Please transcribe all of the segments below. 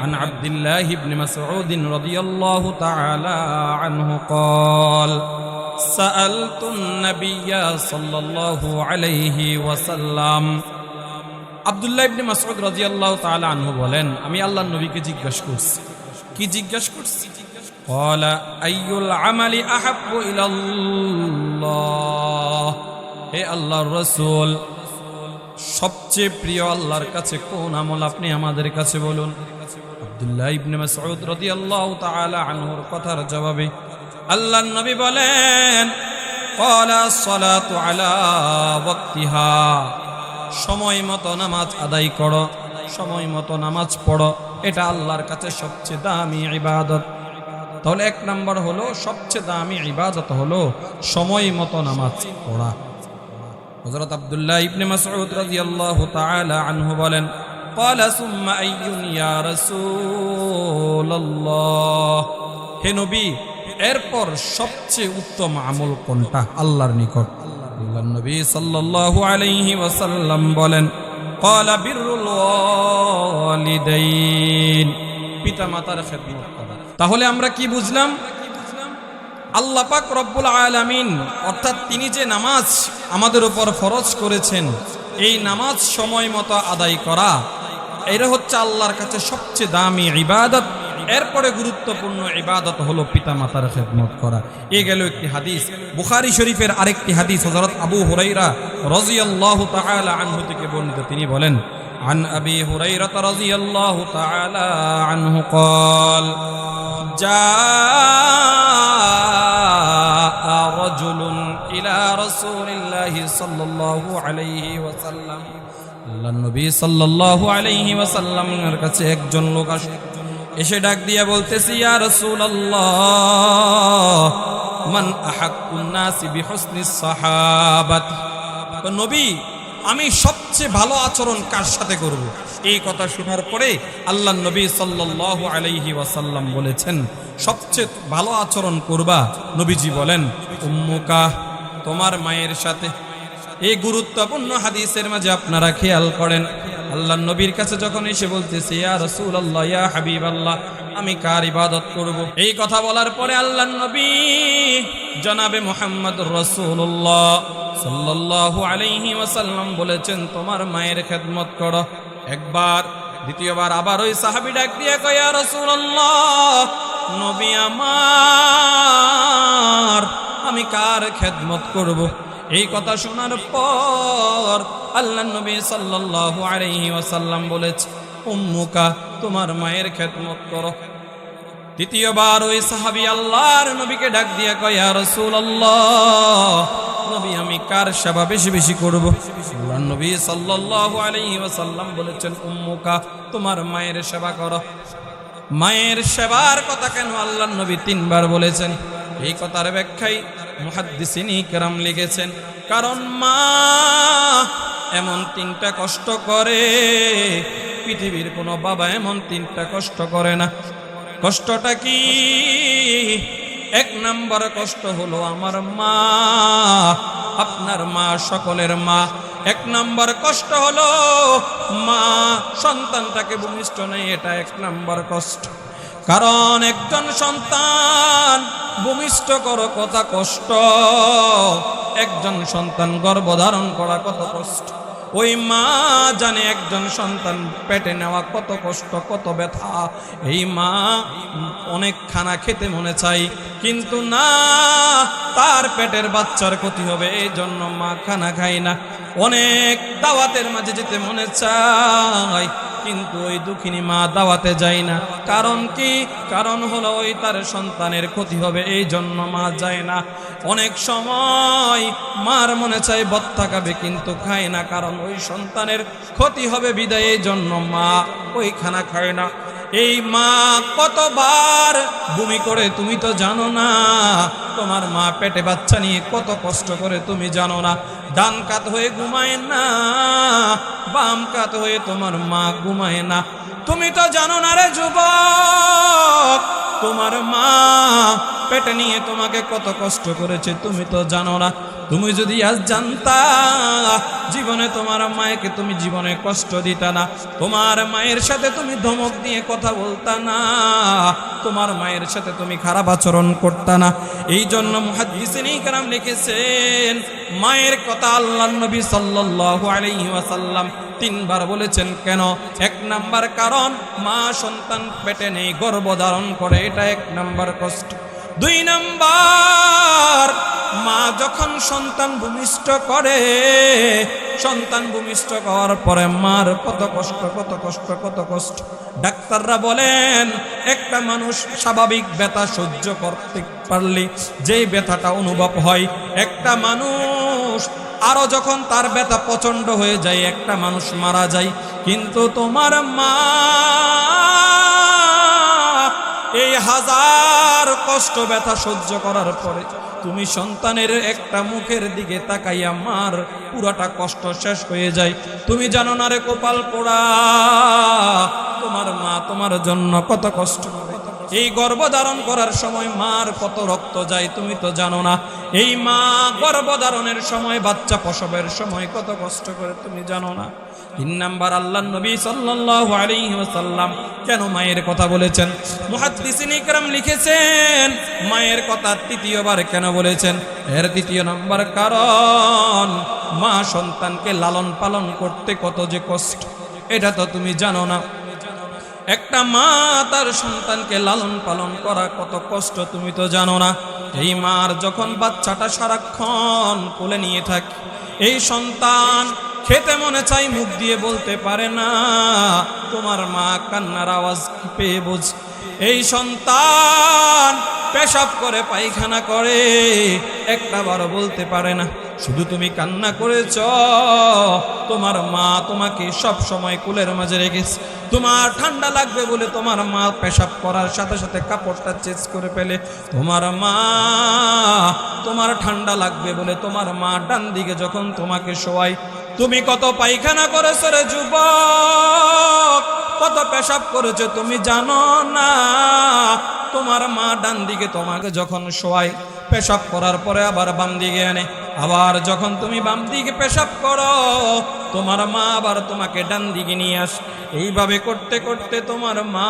عن عبد الله بن مسعود رضي الله تعالى عنه قال سألت النبي صلى الله عليه وسلم আব্দুল্লাহ ইবনে মাসউদ রাদিয়াল্লাহু তাআলা আনহু বলেন আমি আল্লাহর নবীকে জিজ্ঞাসা করছি কি জিজ্ঞাসা করছি قال أي العمل أحب إلى الله হে আল্লাহর রাসূল সবচেয়ে প্রিয় আল্লাহর কাছে কোন আমল আপনি আমাদের কাছে বলুন আব্দুল্লাহ ইবনে মাসউদ রাদিয়াল্লাহু তাআলা আনহুর কথার জবাবে আল্লাহর নবী বলেন ক্বালা সালাতু আলা ওয়াক্তিহা। সময় মতো নামাজ আদায় করো, সময় মতো নামাজ পড়ো, এটা আল্লাহর কাছে সবচেয়ে দামি ইবাদত। তাহলে এক নম্বর হলো, সবচেয়ে দামি ইবাদত হলো সময় মতো নামাজ পড়া। হযরত আব্দুল্লাহ ইবনে মাসউদ রাদিয়াল্লাহু তাআলা আনহু বলেন قال ثم أي يا رسول الله হে নবী এরপর সবচেয়ে উত্তম আমল কোনটা আল্লাহর নিকট আল্লাহর নবী সাল্লাল্লাহু আলাইহি ওয়াসাল্লাম বলেন قال بر الوالدين পিতামাতার খেদমত করা তাহলে আমরা কি বুঝলাম আল্লাহ পাক রব্বুল আলামিন অর্থাৎ তিনি যে নামাজ আমাদের উপর ফরজ করেছেন এই নামাজ সময় মতো আদায় করা এটা হচ্ছে আল্লাহর কাছে সবচেয়ে দামি ইবাদত এরপরে গুরুত্বপূর্ণ ইবাদত হলো পিতা মাতার খেদমত করা এ গেল একটি হাদিস বুখারী শরীফের আরেকটি হাদিস হযরত আবু হুরাইরা রাদিয়াল্লাহু তাআলা আনহু থেকে বর্ণিত তিনি বলেন عن أبي هريرة رضي الله تعالى عنه قال جاء رجل إلى رسول الله صلى الله عليه وسلم আল্লাহ নবী সাল্লাল্লাহু আলাইহি ওয়াসাল্লামের কাছে একজন লোক আসে। এসে ডাক দিয়ে বলতেছি, ইয়া রাসূলুল্লাহ, মান আহাক্কুন নাসি বিহুসনিস সাহাবাতি? নবী, আমি সবচেয়ে ভালো আচরণ কার সাথে করব? এই কথা শোনার পরে আল্লাহ নবী সাল্লাল্লাহু আলাইহি ওয়াসাল্লাম বলেছেন, সবচেয়ে ভালো আচরণ করবা, নবীজি বলেন, উম্মুকা, তোমার মায়ের সাথে এই গুরুত্বপূর্ণ হাদিসের মাঝে আপনারা খেয়াল করেন। আল্লাহ নবীর কাছে যখন এসে বলতেছে, ইয়া রাসূলুল্লাহ, ইয়া হাবিবাল্লাহ, আমি কার ইবাদত করব? এই কথা বলার পরে আল্লাহ নবী জনাবে মুহাম্মদ রাসূলুল্লাহ সাল্লাল্লাহু আলাইহি ওয়াসাল্লাম বলেছেন, তোমার মায়ের খেদমত করো। একবার, দ্বিতীয়বার, আবার ওই সাহাবী ডাক দিয়ে কয় রাসূলুল্লাহ, নবী আমার, আমি কার খেদমত করব? এই কথা শোনার পর আল্লাহ নবী সাল্লাল্লাহু আলাইহি ওয়াসাল্লাম বলেছে, উম্মুকা, তোমার মায়ের খেদমত করো। দ্বিতীয়বার ওই সাহাবী আল্লাহর নবীকে ডাক দিয়ে কয়, ইয়া রাসূলুল্লাহ, নবী, আমি কার সেবা বেশি বেশি করব? নবী সাল্লাল্লাহু আলাইহি ওয়াসাল্লাম বলেছেন, উম্মুকা, তোমার মায়ের সেবা করো। মায়ের সেবার কথা কেন আল্লাহর নবী তিনবার বলেছেন? এই কথার ব্যাখ্যায় মুহাদ্দিসিনী কেরাম লিখেছেন, কারণ মা এমন তিনটা কষ্ট করে, পৃথিবীর কোনো বাবা এমন তিনটা কষ্ট করে না। কষ্টটা কি? এক নাম্বার কষ্ট হলো আমার মা, আপনার মা সকলের মা। এক নাম্বার কষ্ট হলো মা সন্তানটাকে ভূমিষ্ঠ নেই, এটা এক নাম্বার কষ্ট। কারণ একজন সন্তান ভূমিষ্ঠ করো কত কষ্ট, একজন সন্তান গর্ভধারণ করা কত কষ্ট, ওই মা জানে একজন সন্তান পেটে নেওয়া কত কষ্ট, কত ব্যথা, এই মা অনেক খানা খেতে মনে চাই কিন্তু না, তার পেটের বাচ্চার ক্ষতি হবে এই জন্য মা খানা খায় না, অনেক দাওয়াতের মাঝে যেতে মনে চায় কিন্তু ওই দুঃখিনী মা দাওয়াতে যায় না। কারণ কি? কারণ হলো ওই তার সন্তানের ক্ষতি হবে, এই জন্য মা যায় না। অনেক সময় মার মনে চায় বত্তা খাবে কিন্তু খায় না। কারণ ওই সন্তানের ক্ষতি হবে বিদায়, এই জন্য মা ওই খানা খায় না। এই মা কতবার, ভূমি করে তুমি তো জানো না, তোমার মা পেটে বাচ্চা নিয়ে কত কষ্ট করে তুমি জানো না, ডান কাত হয়ে ঘুমায় না, বাম কাত হয়ে তোমার মা ঘুমায় না। তুমি তো জানো না রে যুবক, তোমার মা পেটে নিয়ে তোমাকে কত কষ্ট করেছে, তুমি তো জানো না। তুমি যদি আজ জানতা, জীবনে তোমার মায়েকে তুমি জীবনে কষ্ট দিতা না। তোমার মায়ের সাথে তুমি ধমক দিয়ে কথা বলতা না। তোমার মায়ের সাথে তুমি খারাপ আচরণ করতা না। এই জন্য মুহাদ্দিসিন কারাম লিখেছেন, মায়ের কথা আল্লাহ নবী সাল্লাল্লাহু আলাইহি তিনবার বলেছেন, কেন? নাম্বার কারণ, মা সন্তান পেটে নেই, গর্ভধারণ করে, এটা এক নাম্বার কষ্ট। দুই নাম্বার, মা যখন সন্তান ভূমিষ্ঠ করে, সন্তান ভূমিষ্ঠ করার পরে মার কত কষ্ট কত কষ্ট কত কষ্ট। ডাক্তাররা বলেন, একটা মানুষ স্বাভাবিক ব্যথা সহ্য করতে পারলে যেই ব্যথাটা অনুভব হয়, একটা মানুষ আরও যখন তার ব্যথা প্রচণ্ড হয়ে যায়, একটা মানুষ মারা যায়। কিন্তু তোমার মা এই হাজার কষ্ট ব্যথা সহ্য করার পরে তুমি সন্তানের একটা মুখের দিকে তাকাইয়া মার পুরাটা কষ্ট শেষ হয়ে যায়। তুমি জানো না রে কপাল পোড়া, তোমার মা তোমার জন্য কত কষ্ট। এই গর্ভধারণ করার সময় মার কত রক্ত যায় তুমি তো জানো না। এই মা গর্ভধারণের সময়, বাচ্চা প্রসবের সময় কত কষ্ট করে তুমি জানো না। তিন নাম্বার আল্লাহ নবী সাল্লাল্লাহু আলাইহি ওয়াসাল্লাম কেন মায়ের কথা বলেছেন? মুহাদ্দিসিন ইকরাম লিখেছেন, মায়ের কথা তৃতীয়বার কেন বলেছেন? এর তৃতীয় নাম্বার কারণ, মা সন্তানকে লালন পালন করতে কত যে কষ্ট, এটা তো তুমি জানো না। একটা মা তার সন্তানকে লালন পালন করা কত কষ্ট, তুমি তো জানো না। এই মার যখন বাচ্চাটা সারাক্ষণ কোলে নিয়ে থাকে, এই সন্তান খেতে মনে চাই মুখ দিয়ে বলতে পারে না, তোমার মা কান্নার আওয়াজ পেয়ে বোঝ এই সন্তান পেশাব করে পায়খানা করে, একটা বারো বলতে পারে না। শুধু তুমি কান্না করেছ, তোমার মা তোমাকে সব সময় কুলের মাঝে রেখেছে। তোমার ঠান্ডা লাগবে বলে তোমার মা পেশাব করার সাথে সাথে কাপড়টা চেঞ্জ করে ফেলে। তোমার মা তোমার ঠান্ডা লাগবে বলে তোমার মা ডান দিকে যখন তোমাকে শোয়াই তুমি কত পায়খানা করেছ রে যুবক? কত পেশাব করেছ তুমি জানো না? তোমার মা ডান দিকে তোমাকে যখন শোয়াই পেশাব করার পরে আবার বাম দিকে আনে আবার যখন তুমি বাম দিকে পেশাব করো, তোমার মা আবার তোমাকে ডান দিকে নিয়ে আস। এইভাবে করতে করতে তোমার মা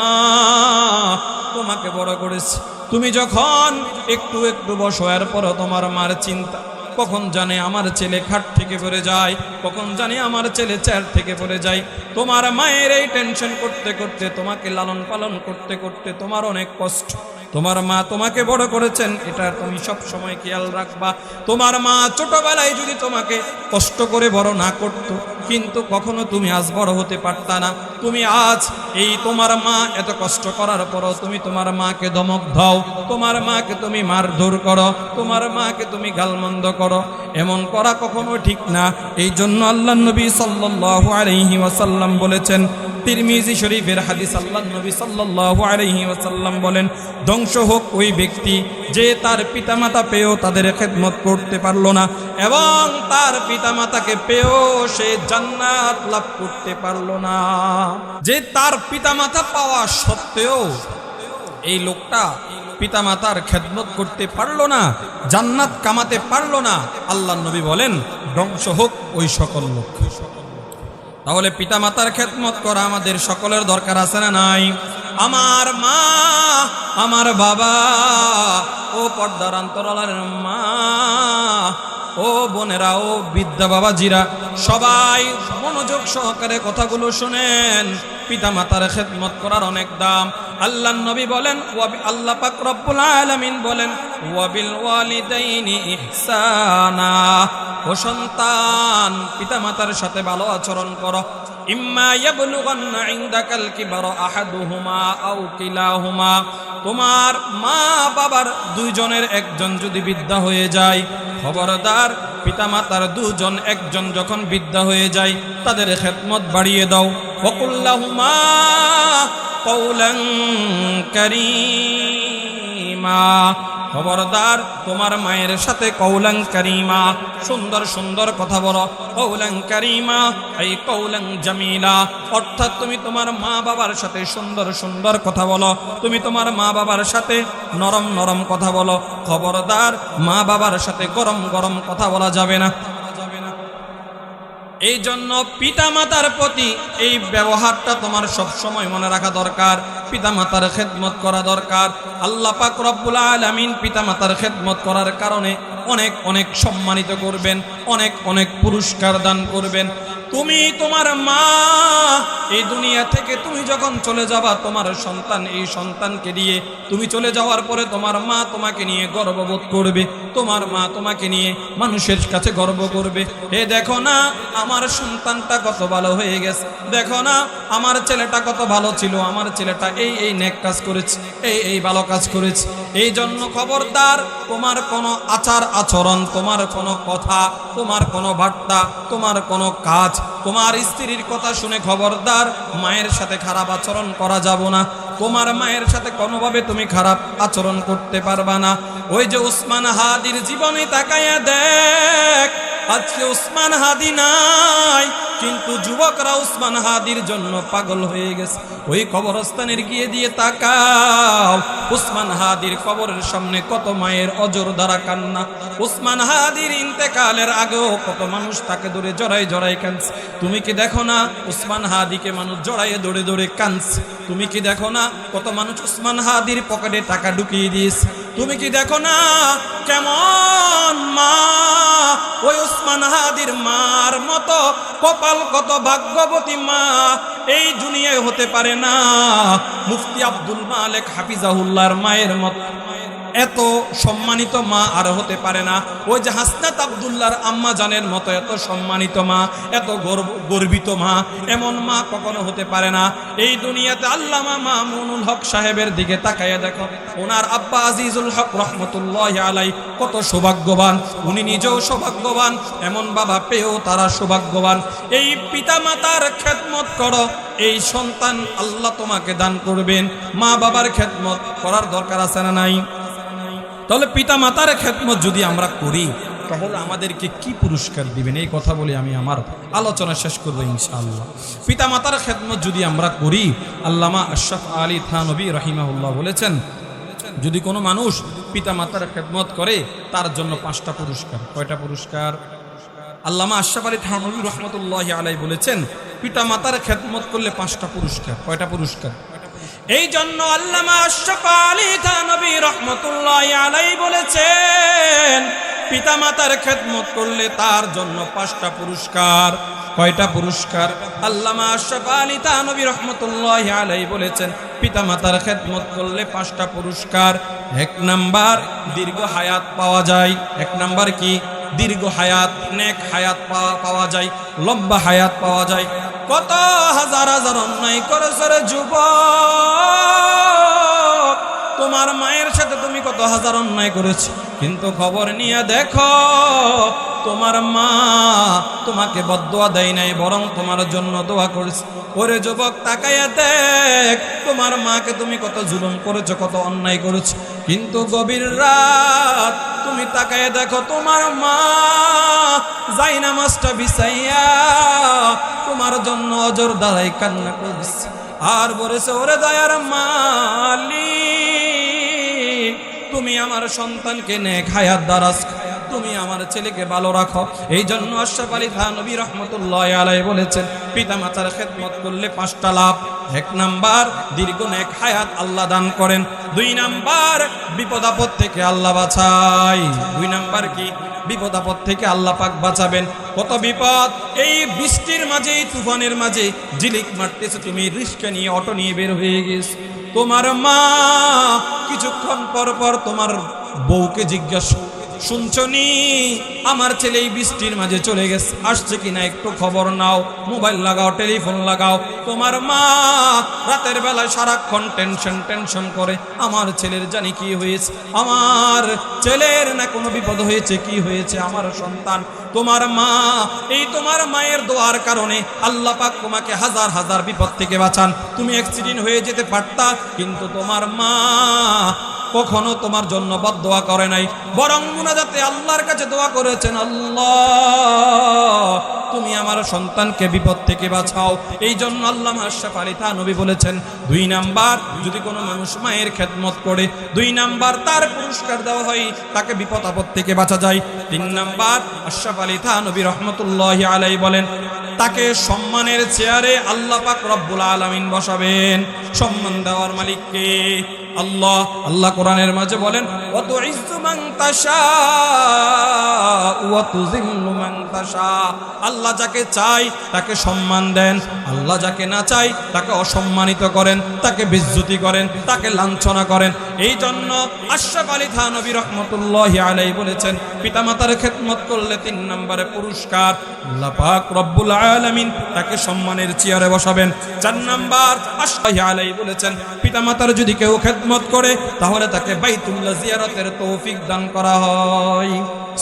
তোমাকে বড় করেছে। তুমি যখন একটু একটু বসো, এরপরও তোমার মার চিন্তা। কখন জানে আমার ছেলে খাট থেকে পড়ে যায়? কখন জানে আমার ছেলে চেয়ার থেকে পড়ে যায়? তোমার মায়ের এই টেনশন করতে করতে, তোমাকে লালন পালন করতে করতে তোমার অনেক কষ্ট। তোমার মা তোমাকে বড় করেছেন, এটা তুমি সব সময় খেয়াল রাখবা। তোমার মা ছোটবেলায় যদি তোমাকে কষ্ট করে বড় না করত কিন্তু কখনো তুমি আজ বড় হতে পারতা না। তুমি আজ এই তোমার মা এত কষ্ট করার পরও তুমি তোমার মাকে দমক দাও। তোমার মাকে তুমি মারধর করো। তোমার মাকে তুমি গালমন্দ করো। এমন করা কখনো ঠিক না। এই জন্য আল্লাহ নবী সাল্লাল্লাহু আলাইহি ওয়াসাল্লাম বলেছেন, তিরমিজি শরীফের হাদিস আল্লাহ নবী সাল্লাল্লাহু আলাইহি ওয়াসাল্লাম বলেন, ধ্বংস হোক ওই ব্যক্তি যে তার পিতামাতা পেয়েও তাদের খেদমত করতে পারল না, এবং তার পিতামাতাকে পেয়েও সে জান্নাত লাভ করতে পারল না। যে তার পিতামাতা পাওয়া সত্ত্বেও এই লোকটা পিতামাতার খেদমত করতে পারল না, জান্নাত কামাতে পারল না। আল্লাহ নবী বলেন, ধ্বংস হোক ওই সকল লোক। তাহলে পিতামাতার খেদমত করা আমাদের সকলের দরকার আছে না নাই? আমার মা, আমার বাবা, ও পর্দার অন্তরালের মা ও বোনেরা, ও বিদ্যা বাবাজিরা, সবাই মনোযোগ সহকারে কথাগুলো শোনেন। পিতা মাতার খেদমত করার অনেক দাম। আল্লাহ নবী বলেন আল্লাহ পাক রব্বুল আলামিন বলেন, ওয়াবিল ওয়ালিদাইনি ইহসানা। ও সন্তান পিতা মাতার সাথে ভালো আচরণ করো। ইম্মা ইয়াবলুগান্না ইনদাকাল কিবারা আহাদুহুমা আও কিলাহুমা। তোমার মা বাবার দুইজনের একজন যদি বিদ্যা হয়ে যায়, খবরদার পিতামাতার দুজন একজন যখন বিদ্যা হয়ে যায়, তাদের খেদমত বাড়িয়ে দাও। ওকুল্লাহুমা কৌলং করিমা। খবরদার, তোমার মায়ের সাথে কৌলং সুন্দর সুন্দর কথা বলো। কৌলং করিমা, এই কৌলং জামিলা। অর্থাৎ তুমি তোমার মা বাবার সাথে সুন্দর সুন্দর কথা বলো। তুমি তোমার মা বাবার সাথে নরম নরম কথা বলো। খবরদার, মা বাবার সাথে গরম গরম কথা বলা যাবে না। এই জন্য পিতামাতার প্রতি এই ব্যবহারটা তোমার সব সময় মনে রাখা দরকার, পিতামাতার খেদমত করা দরকার। আল্লাহ পাক রব্বুল আলামিন পিতামাতার খেদমত করার কারণে অনেক অনেক সম্মানিত করবেন, অনেক অনেক পুরস্কার দান করবেন। তুমি তোমার মা, এই দুনিয়া থেকে তুমি যখন চলে যাবা, তোমার সন্তান, এই সন্তানকে দিয়ে তুমি চলে যাওয়ার পরে তোমার মা তোমাকে নিয়ে গর্ববোধ করবে। তোমার মা তোমাকে নিয়ে মানুষের কাছে গর্ব করবে। এ দেখো না, আমার সন্তানটা কত ভালো হয়ে গেছে। দেখো না, আমার ছেলেটা কত ভালো ছিল। আমার ছেলেটা এই এই নেক কাজ করেছে, এই এই ভালো কাজ করেছে। এই জন্য খবরদার, তোমার কোনো আচার আচরণ, তোমার কোনো কথা, তোমার কোনো বার্তা, তোমার কোনো কাজ তোমার স্ত্রীর কথা শুনে খবরদার, মায়ের সাথে খারাপ আচরণ করা যাব না। তোমার মায়ের সাথে কোনোভাবে তুমি খারাপ আচরণ করতে পারবা না। ওই যে উসমান হাদির জীবনে তাকাইয়া দেখ, আজকে উসমান হাদি নাই কিন্তু যুবকরা উসমান হাদির জন্য পাগল হয়ে গেছে। ওই কবরস্থানের গিয়ে দিয়ে তাকাও। উসমান হাদির কবরের সামনে কত মায়ের অজর দ্বারা কান্না। উসমান হাদির ইন্তেকালের আগেও কত মানুষ তাকে দৌড়ে জড়াই জড়াই কাঁদছে। তুমি কি দেখো না উসমান হাদিকে মানুষ জড়াইয়ে দৌড়ে দৌড়ে কাঁদছে? তুমি কি দেখো না কত মানুষ উসমান হাদির পকেটে টাকা ঢুকিয়ে দিয়েছে? তুমি কি দেখো না কেমন মা? ওই উসমান হাদির মার মতো কপাল কত ভাগ্যবতী মা, এই দুনিয়ায় হতে পারে না। মুফতি আব্দুল মালেক হাফিজাহুল্লাহর মায়ের মতো। এত সম্মানিত মা আর হতে পারে না। ওই যে হাসনাত আবদুল্লাহর আম্মা জানের মতো এত সম্মানিত মা, এত গর্ব, গর্বিত মা, এমন মা কখনো হতে পারে না। এই দুনিয়াতে আল্লামা মামুনুল হক সাহেবের দিকে তাকাইয়া দেখো, ওনার আব্বা আজিজুল হক রহমতুল্লাহ আলাই কত সৌভাগ্যবান। উনি নিজেও সৌভাগ্যবান, এমন বাবা পেয়েও তারা সৌভাগ্যবান। এই পিতা মাতার খেদমত করো, এই সন্তান আল্লাহ তোমাকে দান করবেন। মা বাবার খেদমত করার দরকার আছে না নাই? তাহলে পিতা মাতার খেদমত যদি আমরা করি, তাহলে আমাদেরকে কি পুরস্কার দিবেন? এই কথা বলে আমি আমার আলোচনা শেষ করব ইনশাআল্লাহ। পিতা মাতার খেদমত যদি আমরা করি, আল্লামা আশরাফ আলী থানবী রাহিমাহুল্লাহ বলেছেন, যদি কোনো মানুষ পিতা মাতার খেদমত করে, তার জন্য পাঁচটা পুরস্কার। কয়টা পুরস্কার? আল্লামা আশরাফ আলী থানবী রহমতুল্লাহ আলাই বলেছেন পিতা মাতার খেদমত করলে পাঁচটা পুরস্কার। কয়টা পুরস্কার? এই জন্য আল্লামা আশরাফ আলী থানবী রহমতুল্লাহ আলাই বলেছেন, পিতামাতার খেদমত করলে তার জন্য পাঁচটা পুরস্কার। কয়টা পুরস্কার? আল্লামা আশরাফ আলী থানবী রহমতুল্লাহ আলাই বলেছেন, পিতামাতার খেদমত করলে পাঁচটা পুরস্কার। এক নাম্বার, দীর্ঘ হায়াত পাওয়া যায়। এক নাম্বার কি? দীর্ঘ হায়াত, নেক হায়াত পাওয়া পাওয়া যায়। লম্বা হায়াত পাওয়া যায়। কত হাজার হাজার অন্যায় করেছে রে যুবক? তোমার মায়ের সাথে তুমি কত হাজার অন্যায় করেছ? কিন্তু খবর নিয়ে দেখো, তোমার মা তোমাকে বদোয়া দেয় নাই, বরং তোমার জন্য দোয়া করেছে। ওরে যুবক তাকাইয়া দেখ, তোমার মাকে তুমি কত জুলুম করেছ, কত অন্যায় করেছ। কিন্তু গভীর রাত তুমি তাকাইয়া দেখো, তোমার মা যাই না নামাজটা বিছাইয়া তোমার জন্য অজর দাঁড়াই কান্না করছে। আর বলেছে, ওরে দয়ার মালি তুমি আমার সন্তানকে নে খায়াত দারাজ। তুমি আমার ছেলেকে ভালো রাখো। এই জন্য আশরাফ আলী নবী রহমতুল্লাহ আলাই বলেছেন পিতা মাতার খেদমত করলে পাঁচটা লাভ। এক নাম্বার, দীর্ঘ নেক হায়াত আল্লাহ দান করেন। দুই নাম্বার, বিপদ আপদ থেকে আল্লাহ বাঁচাই দুই নাম্বার কি? বিপদ আপদ থেকে আল্লাহ পাক বাঁচাবেন। কত বিপদ? এই বৃষ্টির মাঝে, তুফানের মাঝে জিলিক মারতেছে তুমি, রিস্কা নিয়ে, অটো নিয়ে বের হয়ে গেছো। তোমার মা কিছুক্ষণ পর পর তোমার বউকে জিজ্ঞাসা শুনছনি আমার ছেলে এই বৃষ্টির মাঝে চলে গেছে। আসছে কিনা একটু খবর নাও। মোবাইল লাগাও, টেলিফোন লাগাও। তোমার মা রাতের বেলায় সারাক্ষণ টেনশন টেনশন করে, আমার ছেলের জানি কি হয়েছে? আমার ছেলের না কোনো বিপদ হয়েছে? কি হয়েছে? আমার সন্তান তোমার মা, এই তোমার মায়ের দোয়ার কারণে আল্লাহ পাক তোমাকে হাজার হাজার বিপদ থেকে বাঁচান। তুমি অ্যাক্সিডেন্ট হয়ে যেতে পারতা, কিন্তু তোমার মা কখনো তোমার জন্য বদ দোয়া করে নাই। বরং মুনাজাতে আল্লাহর কাছে দোয়া করেছেন, আল্লাহ, তুমি আমার সন্তানকে বিপদ থেকে বাঁচাও। এই জন্য আল্লাহ আশরাফ আলী নবী বলেছেন, দুই নাম্বার, যদি কোনো মানুষ মায়ের খেদমত করে, দুই নাম্বার তার পুরস্কার দেওয়া হয়, তাকে বিপদ আপদ থেকে বাঁচা যায়। তিন নাম্বার, আশরাফ আলী নবী রহমতুল্লাহ আলাই বলেন, তাকে সম্মানের চেয়ারে আল্লাহ পাক রব্বুল আলমিন বসাবেন। সম্মান দেওয়ার মালিককে আল্লাহ আল্লাহ কোরআনের মাঝে বলেন আল্লাহ যাকে চাই, তাকে সম্মান দেন। আল্লাহ যাকে না চাই, তাকে অসম্মানিত করেন, তাকে বিজ্যুতি করেন, তাকে লাঞ্ছনা করেন। এই জন্য আশরাফ আলী খান নবী রহমতুল্লাহ আলাই বলেছেন, পিতামাতার খেদমত করলে তিন নম্বরে পুরস্কার। আল্লাহ রব্বুল আলামিন তাকে সম্মানের চেয়ারে বসাবেন। চার নাম্বার আশরাফ আলাই বলেছেন, পিতামাতার যদি কেউ খেদমত করে, তাহলে তাকে বাইতুল্লাহ জিয়ারতের তৌফিক দান করা হয়।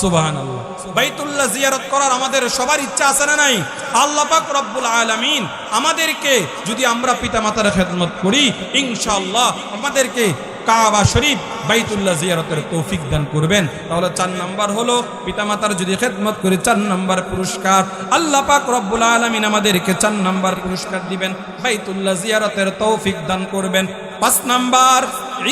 সুবহানাল্লাহ। বাইতুল্লাহ জিয়ারত করার আমাদের সবার ইচ্ছা আছে না নাই? আল্লাহ পাক রব্বুল আলামিন আমাদেরকে যদি আমরা পিতামাতার খেদমত করি, ইনশাআল্লাহ আমাদেরকে কাবা শরীফ বাইতুল্লাহ জিয়ারতের তৌফিক দান করবেন। তাহলে চার নাম্বার হলো, পিতামাতার যদি খেদমত করি, চার নাম্বার পুরস্কার। আল্লাহ পাক রব্বুল আলামিন আমাদেরকে চার নাম্বার পুরস্কার দিবেন, বাইতুল্লাহ জিয়ারতের তৌফিক দান করবেন। পাঁচ নাম্বার,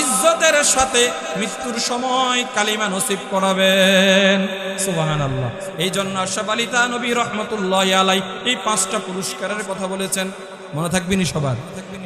ইজ্জতের সাথে মৃত্যুর সময় কালিমা নসিব করাবেন। সুবাহান আল্লাহ এই জন্য আশাবালিতা নবী রহমতুল্লাহ আলাই এই পাঁচটা পুরস্কারের কথা বলেছেন। মনে থাকবেনি সবার।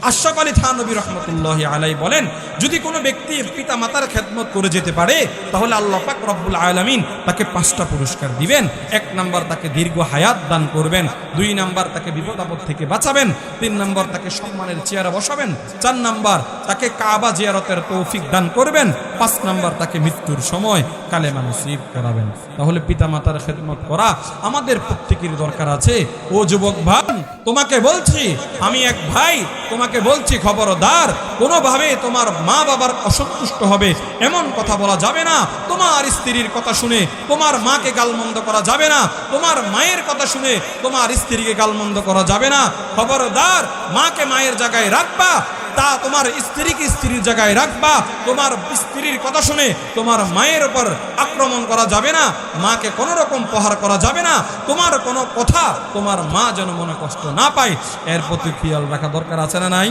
আশরাফ আলী থানবী রহমতুল্লাহ আলাই বলেন, যদি কোনো ব্যক্তি পিতা মাতার খেদমত করে যেতে পারে, তাহলে আল্লাহ পাক রব্বুল আলমিন তাকে পাঁচটা পুরস্কার দিবেন। এক নাম্বার তাকে দীর্ঘ হায়াত দান করবেন, দুই নাম্বার তাকে বিপদ আপদ থেকে বাঁচাবেন, তিন নম্বর তাকে সম্মানের চেয়ারে বসাবেন, চার নাম্বার তাকে কাবা জিয়ারতের তৌফিক দান করবেন পাঁচ নাম্বার তাকে মৃত্যুর সময় কালেমা নসিব করাবেন। তাহলে পিতা মাতার খেদমত করা আমাদের প্রত্যেকের দরকার আছে। ও যুবক ভাই তোমাকে বলছি, আমি এক ভাই, তোমাকে বলছি, খবরদার। কোনোভাবে তোমার মা বাবার অসন্তুষ্ট হবে, এমন কথা বলা যাবে না। তোমার স্ত্রীর কথা শুনে তোমার মাকে গালমন্দ করা যাবে না। তোমার মায়ের কথা শুনে তোমার স্ত্রীকে গালমন্দ করা যাবে না। খবরদার, মাকে মায়ের জায়গায় রাখবা। তা তোমার স্ত্রীকে স্ত্রীর জায়গায় রাখবা। তোমার স্ত্রীর কথা শুনে তোমার মায়ের উপর আক্রমণ করা যাবে না, মাকে কোনো রকম প্রহার করা যাবে না। তোমার কোনো কথা তোমার মা যেন মনে কষ্ট না পায়। এর প্রতি খেয়াল রাখা দরকার আছে না নাই?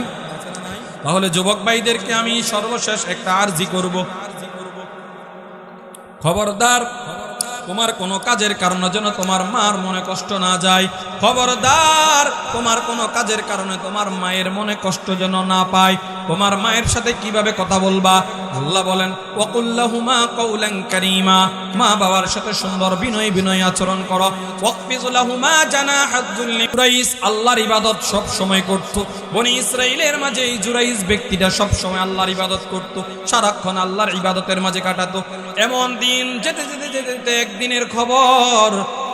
তাহলে যুবক ভাইদেরকে আমি সর্বশেষ একটা আর্জি করব। খবরদার তোমার কোনো কাজের কারণে যেন তোমার মার মনে কষ্ট না যায়। খবরদার, তোমার কোনো কাজের কারণে তোমার মায়ের মনে কষ্ট যেন না পায়। তোমার মায়ের সাথে কীভাবে কথা বলবা? আল্লাহ বলেন ওয়াকুল্লাহুমা কৌলান কারীমা। মা বাবার সাথে সুন্দর বিনয় বিনয় আচরণ করো। ওয়াকফিজুলাহুমা জানাহাযুল লিরাইস আল্লাহর ইবাদত সব সময় করত। বনি ইসরাইলের মাঝে এই জুরাইস ব্যক্তিটা সব সময় আল্লাহর ইবাদত করত। সারাক্ষণ আল্লাহর ইবাদতের মাঝে কাটাতো। এমন দিন যেতে যেতে যেতে যেতে একদিনের খবর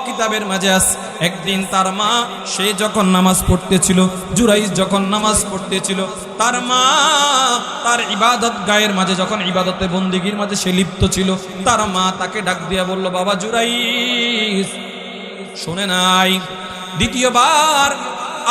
কিতাবের মাঝে আস। একদিন তার মা, সে যখন নামাজ পড়তেছিল জুরাইস যখন নামাজ পড়তেছিল, তার মা তার ইবাদত গায়ের মাঝে, যখন ইবাদতে বন্দিগির মাঝে সে লিপ্ত ছিল, তার মা তাকে ডাক দিয়া বলল, বাবা জুরাইস শোনে নাই। দ্বিতীয়বার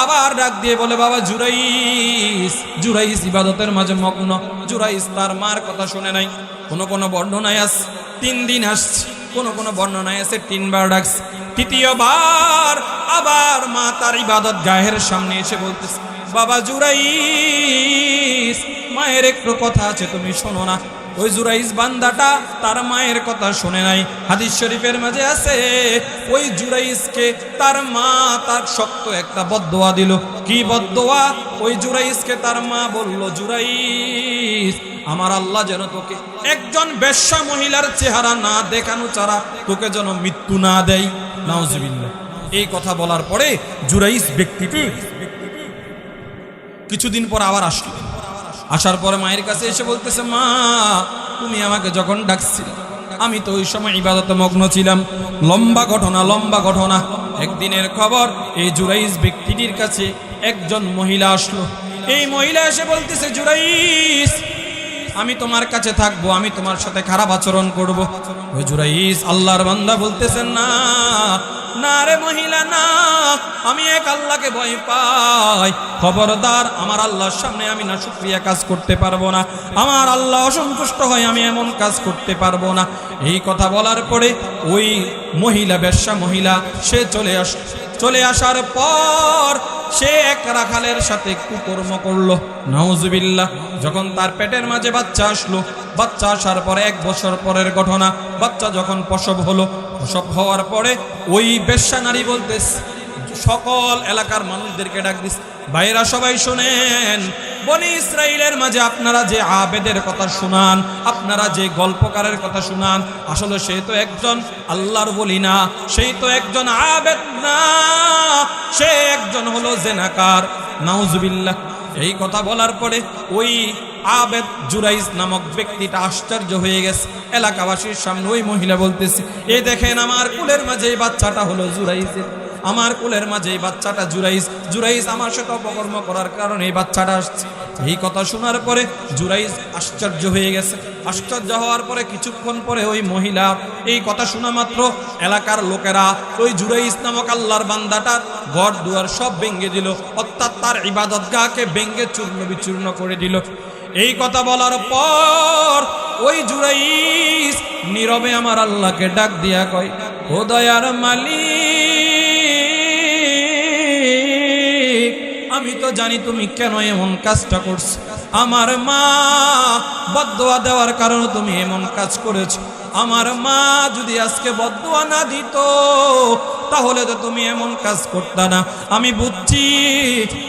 আবার ডাক দিয়ে বলে, বাবা জুরাইস জুরাইস ইবাদতের মাঝে মগ্ন। জুরাইস তার মার কথা শুনে নাই, কোনো কোনো বর্ণনায় আস। তিন দিন আসছে। কোন কোনো বর্ণনায় আছে, তিনবার ডাকছে। তৃতীয়বার আবার মা তার ইবাদত গায়ের সামনে এসে বলতেছে, বাবা জুরাইস, মায়ের একটু কথা আছে, তুমি শোনো না। ওই জুরাইস বান্দাটা তার মায়ের কথা শুনে নাই। হাদিস শরীফের মাঝে আছে, ওই জুরাইসকে তার মা তার শক্ত একটা বদদোয়া দিল। কি বদদোয়া? ওই জুরাইসকে তার মা বলল জুরাইস আমার আল্লাহ যেন তোকে একজন বেশ্যা মহিলার চেহারা না দেখানো ছাড়া তোকে যেন মৃত্যু না দেয়। নাউজুবিল্লাহ। এই কথা বলার পরে জুরাইস ব্যক্তিটি কিছুদিন পর আবার আসলো। আসার পরে মায়ের কাছে এসে বলতেছে, মা, তুমি আমাকে যখন ডাকছিলে, আমি তো ওই সময় ইবাদতে মগ্ন ছিলাম। লম্বা ঘটনা লম্বা ঘটনা। একদিনের খবর, এই জুরাইস ব্যক্তিটির কাছে একজন মহিলা আসলো। এই মহিলা এসে বলতেছে জুরাইস আমি তোমার কাছে থাকব, আমি তোমার সাথে খারাপ আচরণ করব। জুরাইস আল্লাহর বান্দা বলতেছেন না না রে মহিলা, না। আমি এক আল্লাহকে ভয় পাই। খবরদার, আমার আল্লাহর সামনে আমি না শুক্রিয়া কাজ করতে পারব না। আমার আল্লাহ অসন্তুষ্ট হয়, আমি এমন কাজ করতে পারব না। এই কথা বলার পরে ওই মহিলা ব্যবসা মহিলা, সে চলে আস, চলে আসার পর সে এক রাখালের সাথে কুকর্ম করল। নাউজুবিল্লাহ, যখন তার পেটের মাঝে বাচ্চা আসলো, বাচ্চা আসার পরে এক বছর পরের ঘটনা, বাচ্চা যখন প্রসব হলো, প্রসব হওয়ার পরে ওই বেশ্যা নারী বলতে সকল এলাকার মানুষদেরকে ডাক দিস বাইরা সবাই শোনেন বনি ইসরায়েলের মাঝে আপনারা যে আবেদের কথা শুনান, আপনারা যে গল্পকারের কথা শুনান, আসলে সে তো একজন আল্লাহর বলি না সেই তো একজন আবেদ না, সে একজন হলো জেনাকার। নাউজুবিল্লাহ, এই কথা বলার পরে ওই আবেদ জুরাইজ নামক ব্যক্তিটা আশ্চর্য হয়ে গেছে। এলাকাবাসীর সামনে ওই মহিলা বলতেছে, এ দেখেন আমার কুলের মাঝে এই বাচ্চাটা হলো জুরাইজের আমার কুলের মাঝে এই বাচ্চাটা জুরাইস জুরাইস আমার সাথে অপকর্ম করার কারণে এই বাচ্চাটা আসছে। এই কথা শোনার পরে জুরাইস আশ্চর্য হয়ে গেছে। আশ্চর্য হওয়ার পরে কিছুক্ষণ পরে ওই মহিলা, এই কথা শোনা মাত্র এলাকার লোকেরা ওই জুরাইস নামক আল্লাহর বান্দাটার ঘর দুয়ার সব ভেঙে দিল, অর্থাৎ তার ইবাদত গাকে ভেঙে চূর্ণ বিচূর্ণ করে দিল। এই কথা বলার পর ওই জুরাইস নীরবে আমার আল্লাহকে ডাক দিয়া কয়, ও দয়ার মালিক আমি তো জানি তুমি কেন এমন কাজটা করছ। আমার মা বদোয়া দেওয়ার কারণে তুমি এমন কাজ করেছ। আমার মা যদি আজকে বদোয়া না দিত তাহলে তো তুমি এমন কাজ করতে না। আমি বুঝছি,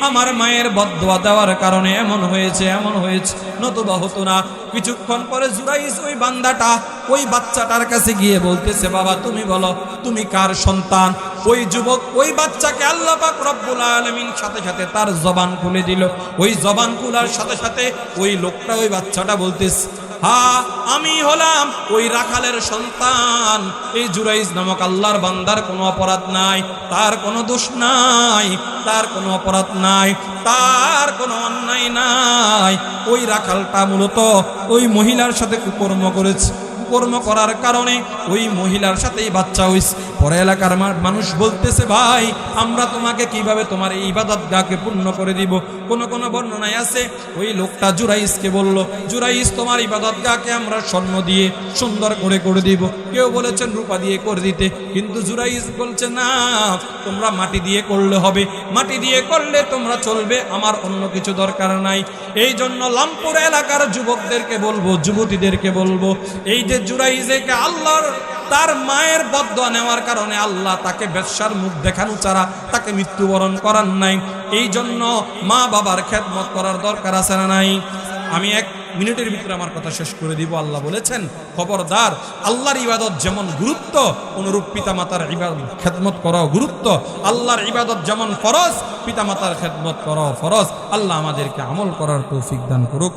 আমার মায়ের বদোয়া দেওয়ার কারণে এমন হয়েছে এমন হয়েছে। নতুবা হতো না। কিছুক্ষণ পরে জুরাইস ওই বান্দাটা, ওই বাচ্চাটার কাছে গিয়ে বলতেছে, বাবা, তুমি বলো, তুমি কার সন্তান? ওই যুবক ওই বাচ্চাকে আল্লাহ পাক রব্বুল আলামিন সাথে সাথে তার জবান খুলে দিল। ওই জবান খোলার সাথে সাথে ওই লোকটা, ওই বাচ্চাটা বলতেছে হা, আমি হলাম ওই রাখালের সন্তান। এই জুরাইজ নামক আল্লাহর বান্দার কোনো অপরাধ নাই, তার কোনো দোষ নাই, তার কোনো অপরাধ নাই, তার কোনো অন্যায় নাই। ওই রাখালটা মূলত ওই মহিলার সাথে কুকর্ম করেছে। কর্ম করার কারণে ওই মহিলার সাথেই বাচ্চা হইছে পরে এলাকার মানুষ বলতেছে, ভাই, আমরা তোমাকে কীভাবে তোমার এই ইবাদত গাকে পূর্ণ করে দিব? কোন কোন বর্ণনায় আছে, ওই লোকটা জুরাইসকে বলল জুরাইস তোমার ইবাদত গাকে আমরা স্বর্ণ দিয়ে সুন্দর করে করে দিব। কেউ বলেছেন রূপা দিয়ে করে দিতে, কিন্তু জুরাইস বলছে, না, তোমরা মাটি দিয়ে করলে হবে। মাটি দিয়ে করলে তোমরা চলবে, আমার অন্য কিছু দরকার নাই। এই জন্য লামপুর এলাকার যুবকদেরকে বলব, যুবতীদেরকে বলব, এই যে জুরাইজেকে আল্লাহর, তার মায়ের বদ্ধ নেওয়ার কারণে আল্লাহ তাকে ব্যবসার মুখ দেখানো ছাড়া তাকে মৃত্যুবরণ করার নাই। এই জন্য মা বাবার খেদমত করার দরকার আছে না নাই? আমি এক মিনিটের ভিতরে আমার কথা শেষ করে দিব। আল্লাহ বলেছেন, খবরদার, আল্লাহর ইবাদত যেমন গুরুত্ব, অনুরূপ পিতামাতার ইবাদত খেদমত করাও গুরুত্ব। আল্লাহর ইবাদত যেমন ফরজ, পিতামাতার খেদমত করাও ফরজ। আল্লাহ আমাদেরকে আমল করার তৌফিক দান করুক।